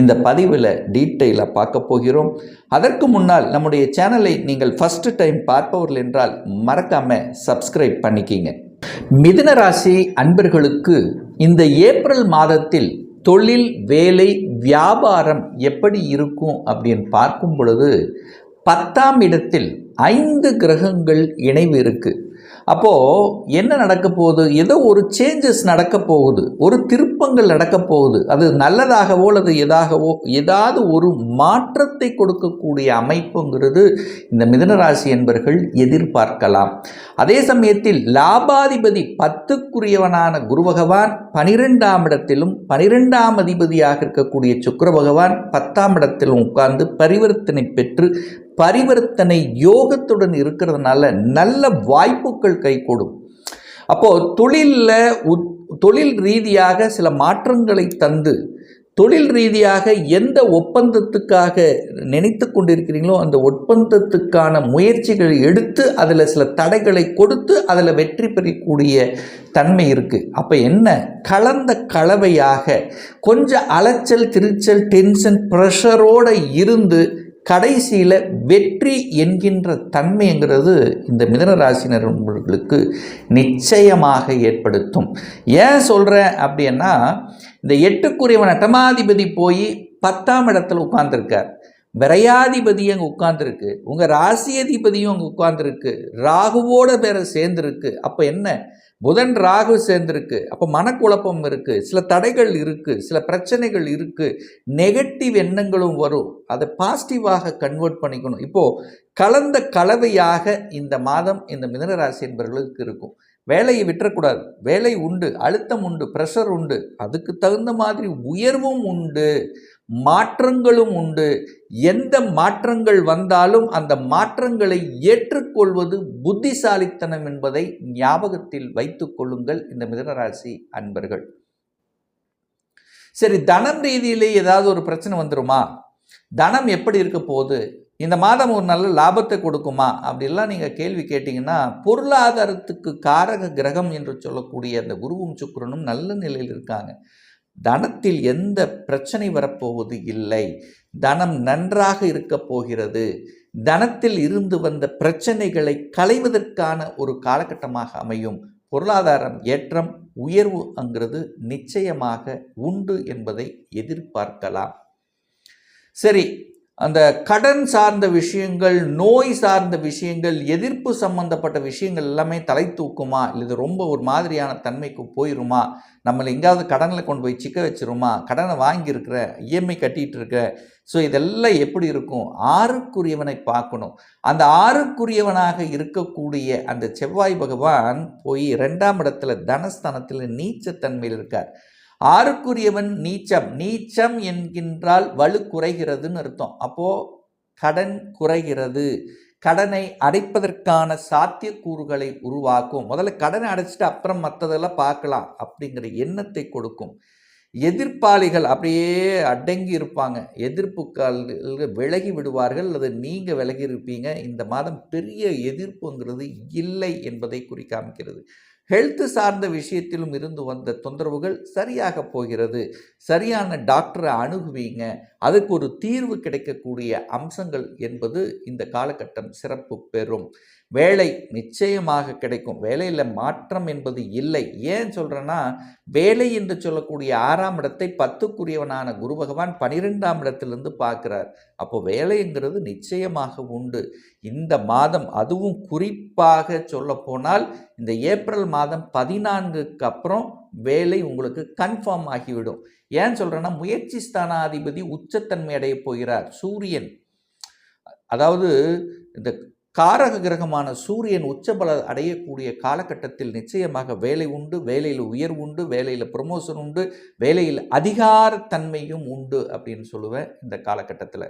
இந்த பதிவில் டீட்டெயிலாக பார்க்க போகிறோம். அதற்கு முன்னால் நம்முடைய சேனலை நீங்கள் ஃபஸ்ட்டு டைம் பார்ப்பவர்கள் என்றால் மறக்காமல் சப்ஸ்கிரைப் பண்ணிக்கிங்க. மிதுன ராசி அன்பர்களுக்கு இந்த ஏப்ரல் மாதத்தில் தொழில் வேலை வியாபாரம் எப்படி இருக்கும் அப்படின்னு பார்க்கும் பொழுது பத்தாம் இடத்தில் ஐந்து கிரகங்கள் இணைவு இருக்குது அப்போது என்ன நடக்க போகுது? ஏதோ ஒரு சேஞ்சஸ் நடக்க போகுது. ஒரு திருப்பங்கள் நடக்க போகுது. அது நல்லதாகவோ அல்லது எதாகவோ ஏதாவது ஒரு மாற்றத்தை கொடுக்கக்கூடிய அமைப்புங்கிறது இந்த மிதனராசி என்பர்கள் எதிர்பார்க்கலாம். அதே சமயத்தில் லாபாதிபதி பத்துக்குரியவனான குரு பகவான் பனிரெண்டாம் இடத்திலும் பனிரெண்டாம் அதிபதியாக இருக்கக்கூடிய சுக்கர பகவான் பத்தாம் இடத்திலும் உட்கார்ந்து பரிவர்த்தனை பெற்று பரிவர்த்தனை யோகத்துடன் இருக்கிறதுனால நல்ல வாய்ப்பு வாய்ப்புகள் கைகூடும் அப்போது தொழிலில் தொழில் ரீதியாக சில மாற்றங்களை தந்து தொழில் ரீதியாக எந்த ஒப்பந்தத்துக்காக நினைத்து கொண்டிருக்கிறீங்களோ அந்த ஒப்பந்தத்துக்கான முயற்சிகளை எடுத்து அதில் சில தடைகளை கொடுத்து அதில் வெற்றி பெறக்கூடிய தன்மை இருக்குது அப்போ என்ன? கலந்த கலவையாக கொஞ்சம் அலைச்சல் திருச்சல் டென்ஷன் ப்ரெஷரோடு இருந்து கடைசியில் வெற்றி என்கின்ற தன்மைங்கிறது இந்த மிதனராசினர்களுக்கு நிச்சயமாக ஏற்படுத்தும். ஏன் சொல்கிறேன் அப்படின்னா இந்த எட்டுக்குரியவன் அட்டமாதிபதி போய் பத்தாம் இடத்துல உட்கார்ந்துருக்கார். விரையாதிபதி அங்கே உட்கார்ந்துருக்கு. உங்கள் ராசியதிபதியும் அங்கே உட்கார்ந்துருக்கு. ராகுவோட பேரை சேர்ந்துருக்கு. அப்போ என்ன? புதன் ராகு சேர்ந்துருக்கு. அப்போ மனக்குழப்பம் இருக்குது சில தடைகள் இருக்குது சில பிரச்சனைகள் இருக்குது நெகட்டிவ் எண்ணங்களும் வரும். அதை பாசிட்டிவாக கன்வெர்ட் பண்ணிக்கணும். இப்போது கலந்த கலவையாக இந்த மாதம் இந்த மிதனராசி என்பவர்களுக்கு இருக்கும். வேலையை விட்டுறக்கூடாது. வேலை உண்டு. அழுத்தம் உண்டு. ப்ரெஷர் உண்டு. அதுக்கு தகுந்த மாதிரி உயர்வும் உண்டு. மாற்றங்களும் உண்டு. எந்த மாற்றங்கள் வந்தாலும் அந்த மாற்றங்களை ஏற்றுக்கொள்வது புத்திசாலித்தனம் என்பதை ஞாபகத்தில் வைத்துக் கொள்ளுங்கள் இந்த மிதனராசி அன்பர்கள். சரி தனம் ரீதியிலே ஏதாவது ஒரு பிரச்சனை வந்துருமா? தனம் எப்படி இருக்க போகுது? இந்த மாதம் ஒரு நல்ல லாபத்தை கொடுக்குமா? அப்படிலாம் நீங்கள் கேள்வி கேட்டிங்கன்னா பொருளாதாரத்துக்கு காரக கிரகம் என்று சொல்லக்கூடிய அந்த குருவும் சுக்கரனும் நல்ல நிலையில் இருக்காங்க. தனத்தில் எந்த பிரச்சனை வரப்போவது இல்லை. தனம் நன்றாக இருக்கப் போகிறது. தனத்தில் இருந்து வந்த பிரச்சனைகளை களைவதற்கான ஒரு காலகட்டமாக அமையும். பொருளாதாரம் ஏற்றம் உயர்வு அங்கிறது நிச்சயமாக உண்டு என்பதை எதிர்பார்க்கலாம். சரி அந்த கடன் சார்ந்த விஷயங்கள் நோய் சார்ந்த விஷயங்கள் எதிர்ப்பு சம்பந்தப்பட்ட விஷயங்கள் எல்லாமே தலை தூக்குமா? இல்லை ரொம்ப ஒரு மாதிரியான தன்மைக்கு போயிருமா? நம்மளை எங்கேயாவது கடனில் கொண்டு போய் சிக்க வச்சிருமா? கடனை வாங்கியிருக்கிற இஎம்ஐ கட்டிகிட்டு இருக்க ஸோ இதெல்லாம் எப்படி இருக்கும்? ஆறுக்குரியவனை பார்க்கணும். அந்த ஆறுக்குரியவனாக இருக்கக்கூடிய அந்த செவ்வாய் பகவான் போய் ரெண்டாம் இடத்துல தனஸ்தானத்தில் நீச்சத்தன்மையில் இருக்கார். ஆறுக்குரியவன் நீச்சம். நீச்சம் என்கின்றால் வலு குறைகிறதுன்னு அர்த்தம். அப்போது கடன் குறைகிறது. கடனை அடைப்பதற்கான சாத்தியக்கூறுகளை உருவாக்கும். முதல்ல கடனை அடைச்சிட்டு அப்புறம் மற்றதெல்லாம் பார்க்கலாம் அப்படிங்கிற எண்ணத்தை கொடுக்கும். எதிர்ப்பாளிகள் அப்படியே அடங்கி இருப்பாங்க. எதிர்ப்புக்கால் விலகி விடுவார்கள். அல்லது நீங்கள் விலகி இருப்பீங்க. இந்த மாதம் பெரிய எதிர்ப்புங்கிறது இல்லை என்பதை குறிக்காமிக்கிறது ஹெல்த்து சார்ந்த விஷயத்திலும் இருந்து வந்த தொந்தரவுகள் சரியாக போகிறது. சரியான டாக்டரை அணுகுவீங்க. அதுக்கு ஒரு தீர்வு கிடைக்கக்கூடிய அம்சங்கள் என்பது இந்த காலகட்டம் சிறப்பு பெறும். வேலை நிச்சயமாக கிடைக்கும். வேலையில் மாற்றம் என்பது இல்லை. ஏன் சொல்கிறேன்னா வேலை என்று சொல்லக்கூடிய ஆறாம் இடத்தை பத்துக்குரியவனான குரு பகவான் பனிரெண்டாம் இடத்திலிருந்து பார்க்குறார். அப்போ வேலைங்கிறது நிச்சயமாக உண்டு. இந்த மாதம் அதுவும் குறிப்பாக சொல்லப்போனால் இந்த ஏப்ரல் மாதம் பதினான்குக்கு அப்புறம் வேலை உங்களுக்கு கன்ஃபார்ம் ஆகிவிடும். ஏன் சொல்கிறேன்னா முயற்சி ஸ்தானாதிபதி உச்சத்தன்மை அடைய போகிறார். சூரியன். அதாவது இந்த காரக கிரகமான சூரியன் உச்சபல அடையக்கூடிய காலகட்டத்தில் நிச்சயமாக வேலை உண்டு வேலையில் உயர்வு உண்டு வேலையில் ப்ரொமோஷன் உண்டு வேலையில் அதிகாரத்தன்மையும் உண்டு அப்படின்னு சொல்லுவேன் இந்த காலகட்டத்தில்.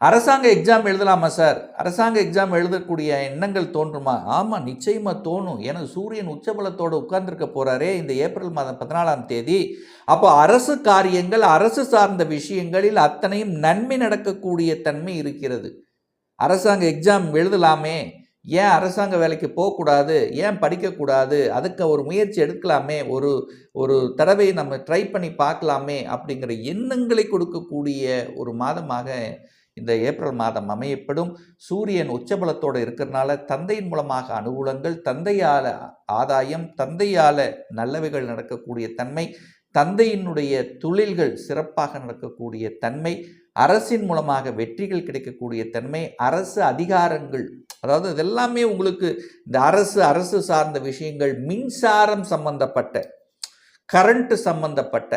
அரசாங்க எக்ஸாம் எழுதலாமா சார்? அரசாங்க எக்ஸாம் எழுதக்கூடிய எண்ணங்கள் தோன்றுமா? ஆமாம் நிச்சயமாக தோணும். ஏன்னா சூரியன் உச்சபலத்தோடு உட்கார்ந்துருக்க போகிறாரே இந்த ஏப்ரல் மாதம் பதினாலாம் தேதி. அப்போ அரசு காரியங்கள் அரசு சார்ந்த விஷயங்களில் அத்தனையும் நன்மை நடக்கக்கூடிய தன்மை இருக்கிறது. அரசாங்க எக்ஸாம் எழுதலாமே. ஏன் அரசாங்க வேலைக்கு போகக்கூடாது? ஏன் படிக்கக்கூடாது? அதுக்கு ஒரு முயற்சி எடுக்கலாமே. ஒரு ஒரு தடவை நம்ம ட்ரை பண்ணி பார்க்கலாமே அப்படிங்கிற எண்ணங்களை கொடுக்கக்கூடிய ஒரு மாதமாக இந்த ஏப்ரல் மாதம் அமையப்படும். சூரியன் உச்சபலத்தோடு இருக்கிறனால தந்தையின் மூலமாக அனுகூலங்கள் தந்தையால் ஆதாயம் தந்தையால் நல்லவைகள் நடக்கக்கூடிய தன்மை தந்தையினுடைய தொழில்கள் சிறப்பாக நடக்கக்கூடிய தன்மை அரசின் மூலமாக வெற்றிகள் கிடைக்கக்கூடிய தன்மை அரசு அதிகாரங்கள் அதாவது இதெல்லாமே உங்களுக்கு இந்த அரசு அரசு சார்ந்த விஷயங்கள் மின்சாரம் சம்பந்தப்பட்ட கரண்ட் சம்பந்தப்பட்ட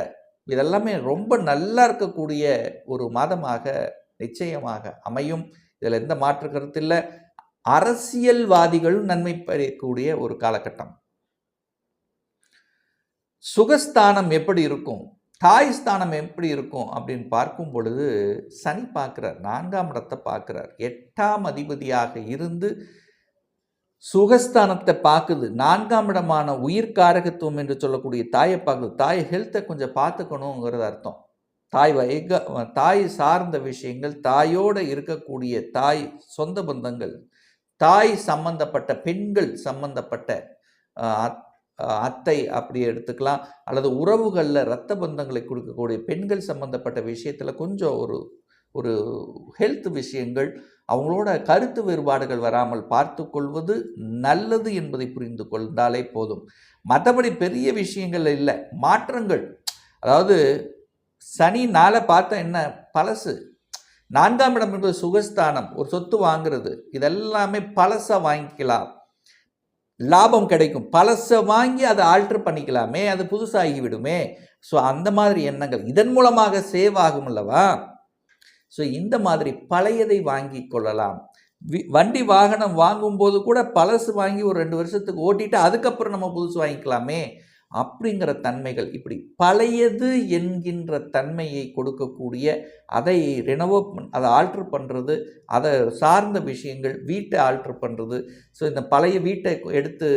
இதெல்லாமே ரொம்ப நல்லா இருக்கக்கூடிய ஒரு மாதமாக நிச்சயமாக அமையும். இதில் எந்த மாற்று கருத்து இல்லை. அரசியல்வாதிகளும் நன்மை பெறக்கூடிய ஒரு காலகட்டம். சுகஸ்தானம் எப்படி இருக்கும்? தாய் ஸ்தானம் எப்படி இருக்கும்? அப்படின்னு பார்க்கும் பொழுது சனி பார்க்குறார். நான்காம் இடத்தை பார்க்குறார். எட்டாம் அதிபதியாக இருந்து சுகஸ்தானத்தை பார்க்குது. நான்காம் இடமான உயிர்காரகத்துவம் என்று சொல்லக்கூடிய தாயை பார்க்குது. தாய் ஹெல்த்தை கொஞ்சம் பார்த்துக்கணுங்கிறது அர்த்தம். தாய் வைக தாய் சார்ந்த விஷயங்கள் தாயோடு இருக்கக்கூடிய தாய் சொந்த பந்தங்கள் தாய் சம்பந்தப்பட்ட பெண்கள் சம்பந்தப்பட்ட அத்தை அப்படி எடுத்துக்கலாம். அல்லது உறவுகளில் இரத்த பந்தங்களை கொடுக்கக்கூடிய பெண்கள் சம்பந்தப்பட்ட விஷயத்தில் கொஞ்சம் ஒரு ஒரு ஹெல்த் விஷயங்கள் அவங்களோட கருத்து வேறுபாடுகள் வராமல் பார்த்து கொள்வது நல்லது என்பதை புரிந்து கொண்டாலே போதும். மற்றபடி பெரிய விஷயங்கள் இல்லை. மாற்றங்கள். அதாவது சனி நாளை பார்த்தா என்ன? பழசு. நான்காம் இடம் என்பது சுகஸ்தானம். ஒரு சொத்து வாங்குறது. இதெல்லாமே பழசாக வாங்கிக்கலாம். லாபம் கிடைக்கும். பழசை வாங்கி அதை ஆல்ட்ரு பண்ணிக்கலாமே அது புதுசாகி விடுமே ஸோ அந்த மாதிரி எண்ணங்கள். இதன் மூலமாக சேவ் ஆகும் அல்லவா? ஸோ இந்த மாதிரி பழையதை வாங்கி கொள்ளலாம். வண்டி வாகனம் வாங்கும்போது கூட பழசு வாங்கி ஒரு ரெண்டு வருஷத்துக்கு ஓட்டிட்டு அதுக்கப்புறம் நம்ம புதுசு வாங்கிக்கலாமே. அப்படிங்கிற தன்மைகள் இப்படி பழையது என்கின்ற தன்மையை கொடுக்கக்கூடிய அதை ரெனோவோ அதை ஆல்ட்ரு பண்ணுறது அதை சார்ந்த விஷயங்கள் வீட்டை ஆல்ட்ரு பண்ணுறது ஸோ இந்த பழைய வீட்டை எடுத்து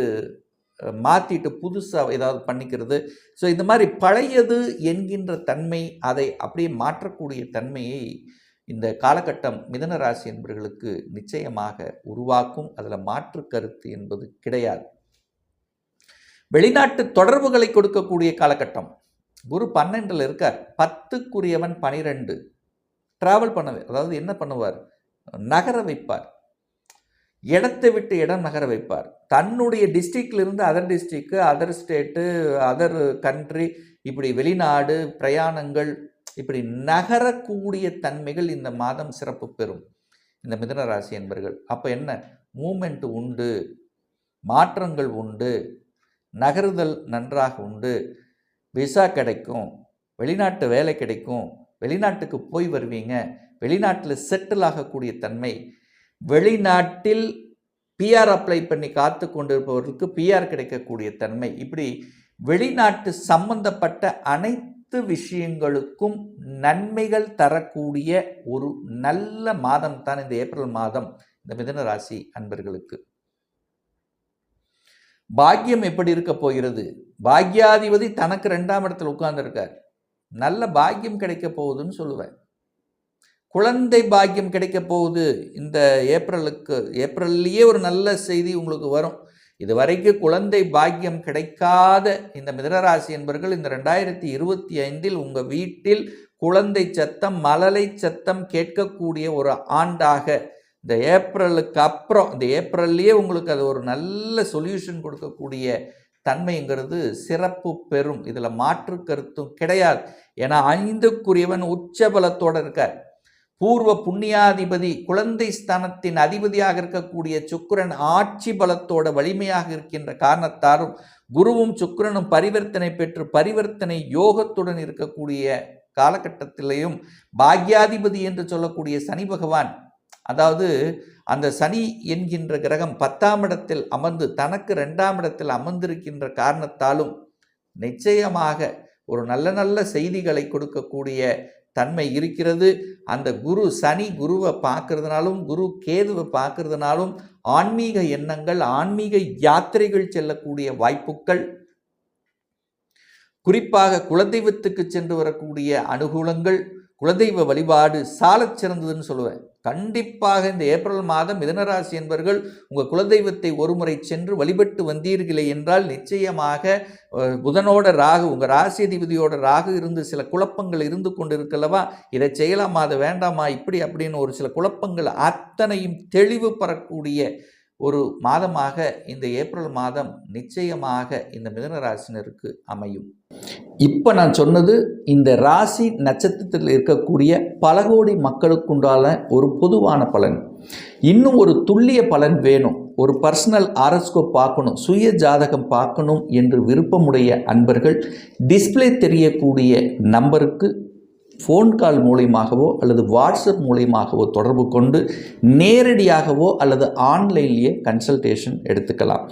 மாற்றிட்டு புதுசாக ஏதாவது பண்ணிக்கிறது. ஸோ இந்த மாதிரி பழையது என்கின்ற தன்மை அதை அப்படியே மாற்றக்கூடிய தன்மையை இந்த காலகட்டம் மிதன ராசி என்பவர்களுக்கு நிச்சயமாக உருவாக்கும். அதில் மாற்று கருத்து என்பது கிடையாது. வெளிநாட்டு தொடர்புகளை கொடுக்கக்கூடிய காலகட்டம். குரு பன்னெண்டில் இருக்கார். பத்துக்குரியவன் பனிரெண்டு. ட்ராவல் பண்ணவே அதாவது என்ன பண்ணுவார்? நகர வைப்பார். இடத்தை விட்டு இடம் நகர வைப்பார். தன்னுடைய டிஸ்ட்ரிக்ட்லேருந்து other district other state other country இப்படி வெளிநாடு பிரயாணங்கள் இப்படி நகரக்கூடிய தன்மைகள் இந்த மாதம் சிறப்பு பெறும். இந்த மிதன ராசி என்பர்கள். அப்போ என்ன? மூமெண்ட் உண்டு. மாற்றங்கள் உண்டு. நகருதல் நன்றாக உண்டு. விசா கிடைக்கும். வெளிநாட்டு வேலை கிடைக்கும். வெளிநாட்டுக்கு போய் வருவீங்க. வெளிநாட்டில் செட்டில் ஆகக்கூடிய தன்மை. வெளிநாட்டில் பிஆர் அப்ளை பண்ணி காத்து கொண்டிருப்பவர்களுக்கு பிஆர் கிடைக்கக்கூடிய தன்மை. இப்படி வெளிநாட்டு சம்பந்தப்பட்ட அனைத்து விஷயங்களுக்கும் நன்மைகள் தரக்கூடிய ஒரு நல்ல மாதம் தான் இந்த ஏப்ரல் மாதம். இந்த மிதன ராசி அன்பர்களுக்கு. பாக்கியம் எப்படி இருக்க போகிறது? பாக்யாதிபதி தனக்கு ரெண்டாம் இடத்துல உட்கார்ந்துருக்கார். நல்ல பாக்கியம் கிடைக்க போகுதுன்னு சொல்லுவேன். குழந்தை பாக்கியம் கிடைக்க போகுது. இந்த ஏப்ரலுக்கு ஏப்ரல்லையே ஒரு நல்ல செய்தி உங்களுக்கு வரும். இது வரைக்கும் குழந்தை பாக்கியம் கிடைக்காத இந்த மிதனராசி என்பவர்கள் இந்த ரெண்டாயிரத்தி இருபத்தி ஐந்தில் உங்கள் வீட்டில் குழந்தை சத்தம் மழலை சத்தம் கேட்கக்கூடிய ஒரு ஆண்டாக இந்த ஏப்ரலுக்கு அப்புறம் இந்த ஏப்ரல்லையே உங்களுக்கு அது ஒரு நல்ல சொல்யூஷன் கொடுக்கக்கூடிய தன்மைங்கிறது சிறப்பு பெறும். இதில் மாற்று கருத்தும் கிடையாது. ஏன்னா ஐந்துக்குரியவன் உச்ச பலத்தோடு இருக்கார். பூர்வ புண்ணியாதிபதி குழந்தை ஸ்தானத்தின் அதிபதியாக இருக்கக்கூடிய சுக்கிரன் ஆட்சி பலத்தோட வலிமையாக இருக்கின்ற காரணத்தாலும் குருவும் சுக்கிரனும் பரிவர்த்தனை பெற்று பரிவர்த்தனை யோகத்துடன் இருக்கக்கூடிய காலகட்டத்திலேயும் பாக்யாதிபதி என்று சொல்லக்கூடிய சனி பகவான் அதாவது அந்த சனி என்கின்ற கிரகம் பத்தாம் இடத்தில் அமர்ந்து தனக்கு ரெண்டாம் இடத்தில் அமர்ந்திருக்கின்ற காரணத்தாலும் நிச்சயமாக ஒரு நல்ல நல்ல செய்திகளை கொடுக்கக்கூடிய தன்மை இருக்கிறது. அந்த குரு சனி குருவை பார்க்கறதுனாலும் குரு கேதுவை பார்க்கறதுனாலும் ஆன்மீக எண்ணங்கள் ஆன்மீக யாத்திரைகள் செல்லக்கூடிய வாய்ப்புகள். குறிப்பாக குலதெய்வத்துக்கு சென்று வரக்கூடிய அனுகூலங்கள் குலதெய்வ வழிபாடு சாலச் சிறந்ததுன்னு சொல்லுவேன். கண்டிப்பாக இந்த ஏப்ரல் மாதம் மிதனராசி என்பவர்கள் உங்கள் குலதெய்வத்தை ஒருமுறை சென்று வழிபட்டு வந்தீர்களே என்றால் நிச்சயமாக புதனோட ராகு உங்கள் ராசி அதிபதியோட ராகு இருந்து சில குழப்பங்கள் இருந்து கொண்டு இருக்கல்லவா இதை செய்யலாமா? அதை வேண்டாமா? இப்படி அப்படின்னு ஒரு சில குழப்பங்கள் அத்தனையும் தெளிவு பெறக்கூடிய ஒரு மாதமாக இந்த ஏப்ரல் மாதம் நிச்சயமாக இந்த மிதன ராசினருக்கு அமையும். இப்போ நான் சொன்னது இந்த ராசி நட்சத்திரத்தில் இருக்கக்கூடிய பல கோடி மக்களுக்குண்டான ஒரு பொதுவான பலன். இன்னும் ஒரு துல்லிய பலன் வேணும். ஒரு பர்சனல் ஆரஸ்கோப் பார்க்கணும் சுய ஜாதகம் பார்க்கணும் என்று விருப்பமுடைய அன்பர்கள் டிஸ்ப்ளே தெரியக்கூடிய நம்பருக்கு ஃபோன் கால் மூலியமாகவோ அல்லது வாட்ஸ்அப் மூலியமாகவோ தொடர்பு கொண்டு நேரடியாகவோ அல்லது ஆன்லைன்லேயே கன்சல்டேஷன் எடுத்துக்கலாம்.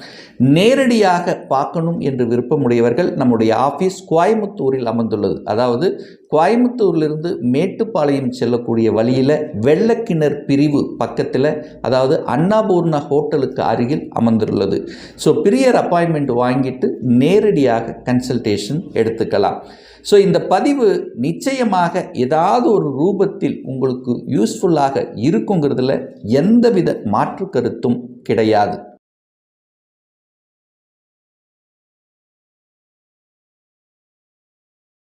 நேரடியாக பார்க்கணும் என்று விருப்பமுடையவர்கள் நம்முடைய ஆஃபீஸ் கோயம்புத்தூரில் அமர்ந்துள்ளது அதாவது கோயம்புத்தூர்லேருந்து மேட்டுப்பாளையம் செல்லக்கூடிய வழியில் வெள்ளக்கிணர் பிரிவு பக்கத்தில் அதாவது அன்னபூர்ணா ஹோட்டலுக்கு அருகில் அமர்ந்துள்ளது ஸோ பிரியர் அப்பாயின்மெண்ட் வாங்கிட்டு நேரடியாக கன்சல்டேஷன் எடுத்துக்கலாம். ஸோ இந்த பதிவு நிச்சயமாக ஏதாவது ஒரு ரூபத்தில் உங்களுக்கு யூஸ்ஃபுல்லாக இருக்குங்கிறதுல எந்தவித மாற்று கருத்தும் கிடையாது.